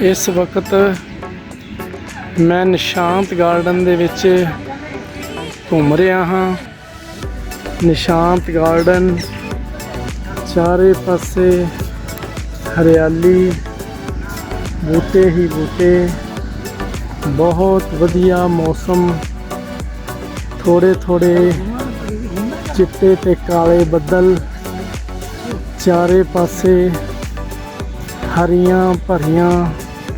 ਇਸ ਵਕਤ ਮੈਂ ਨਿਸ਼ਾਂਤ ਗਾਰਡਨ ਦੇ ਵਿੱਚ ਘੁੰਮ ਰਿਹਾ ਹਾਂ। ਨਿਸ਼ਾਂਤ ਗਾਰਡਨ ਚਾਰੇ ਪਾਸੇ ਹਰਿਆਲੀ, ਬੂਟੇ ਹੀ ਬੂਟੇ, ਬਹੁਤ ਵਧੀਆ ਮੌਸਮ ਥੋੜੇ ਥੋੜੇ ਚਿੱਟੇ ਤੇ ਕਾਲੇ ਬੱਦਲ, ਚਾਰੇ ਪਾਸੇ ਹਰੀਆਂ ਭਰੀਆਂ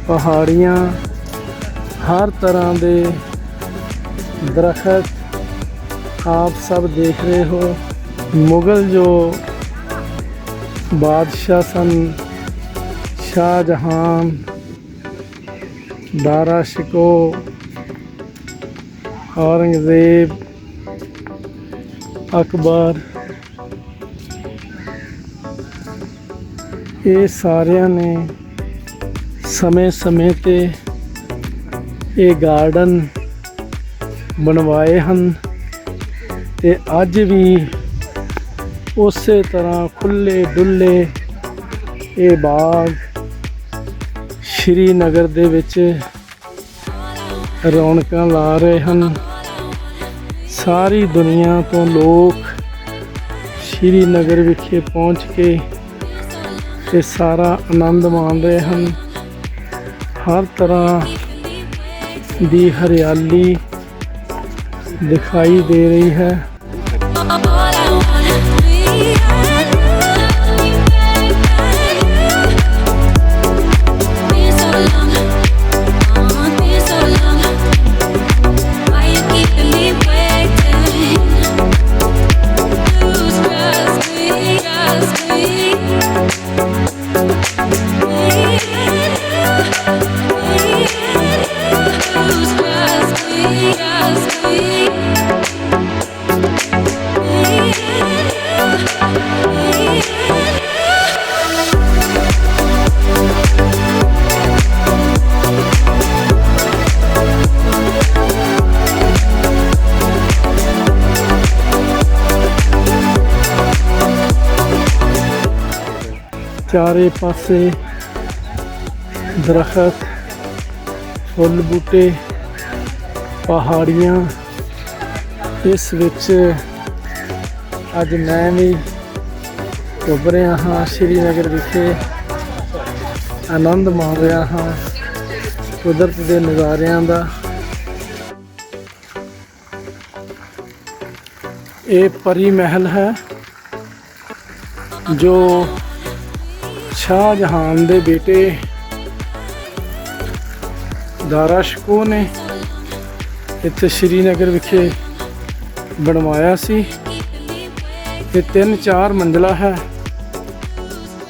ਪਹਾੜੀਆਂ, ਹਰ ਤਰ੍ਹਾਂ ਦੇ ਦਰਖਤ ਆਪ ਸਭ ਦੇਖ ਰਹੇ ਹੋ। ਮੁਗਲ ਜੋ ਬਾਦਸ਼ਾਹ ਸਨ ਸ਼ਾਹ ਜਹਾਨ ਦਾਰਾ ਸ਼ਿਕੋ, ਔਰੰਗਜ਼ੇਬ, ਅਕਬਰ, ਇਹ ਸਾਰਿਆਂ ਨੇ ਸਮੇਂ-ਸਮੇਂ ਤੇ ਇਹ ਗਾਰਡਨ ਬਣਵਾਏ ਹਨ ਤੇ ਅੱਜ ਵੀ ਉਸੇ ਤਰ੍ਹਾਂ ਖੁੱਲੇ ਡੁੱਲੇ ਇਹ ਬਾਗ ਸ਼੍ਰੀਨਗਰ ਦੇ ਵਿੱਚ ਰੌਣਕਾਂ ਲਾ ਰਹੇ ਹਨ। ਸਾਰੀ ਦੁਨੀਆ ਤੋਂ ਲੋਕ ਸ਼੍ਰੀਨਗਰ ਵਿਖੇ ਪਹੁੰਚ ਕੇ ਤੇ ਸਾਰਾ ਆਨੰਦ ਮਾਣ ਰਹੇ ਹਨ। ਹਰ ਤਰ੍ਹਾਂ ਦੀ ਹਰਿਆਲੀ ਦਿਖਾਈ ਦੇ ਰਹੀ ਹੈ। ਚਾਰੇ ਪਾਸੇ ਦਰਖਤ, ਫੁੱਲ ਬੂਟੇ, ਪਹਾੜੀਆਂ। ਇਸ ਵਿੱਚ ਅੱਜ ਮੈਂ ਵੀ ਘੁੰਮ ਰਿਹਾ ਹਾਂ, ਸ਼੍ਰੀਨਗਰ ਵਿਖੇ ਆਨੰਦ ਮਾਣ ਰਿਹਾ ਹਾਂ ਕੁਦਰਤ ਦੇ ਨਜ਼ਾਰਿਆਂ ਦਾ। ਇਹ ਪਰੀ ਮਹਿਲ ਹੈ ਜੋ ਸ਼ਾਹ ਜਹਾਨ ਦੇ ਬੇਟੇ ਦਾਰਾ ਸ਼ਕੋ ਨੇ ਇੱਥੇ ਸ਼੍ਰੀਨਗਰ ਵਿਖੇ ਬਣਵਾਇਆ ਸੀ। ਇਹ ਤਿੰਨ ਚਾਰ ਮੰਜ਼ਲਾ ਹੈ।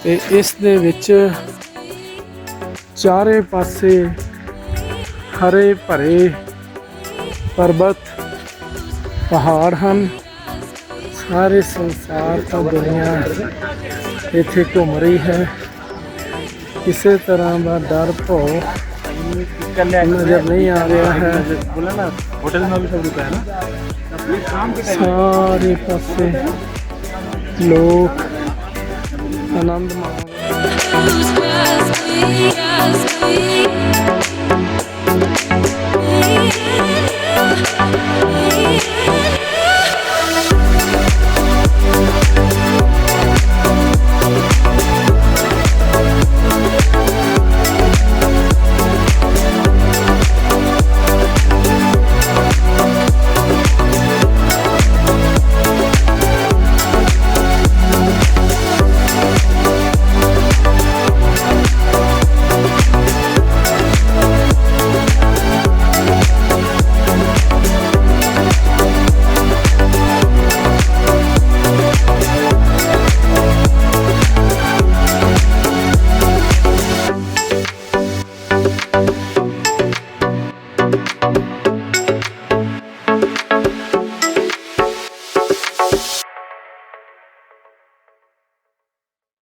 ਤੇ ਇਸ ਦੇ ਵਿੱਚ ਚਾਰੇ ਪਾਸੇ ਹਰੇ ਭਰੇ ਪਰਬਤ, ਪਹਾੜ ਹਨ। ਸਾਰੇ ਸੰਸਾਰ ਤੋਂ ਦੁਨੀਆ ਇੱਥੇ ਘੁੰਮ ਰਹੀ ਹੈ। ਕਿਸੇ ਤਰ੍ਹਾਂ ਦਾ ਡਰ ਭੋ ਨਜ਼ਰ ਨਹੀਂ ਆ ਰਿਹਾ ਹੈ ਬੋਲਾ ਨਾ ਹੋਟਲ ਮੈਂ ਵੀ ਸਭ ਰੁਕਾ ਹੈ। ਨਾ ਸਾਰੇ ਪਾਸੇ ਲੋਕ ਆਨੰਦ ਮਾਣਦੇ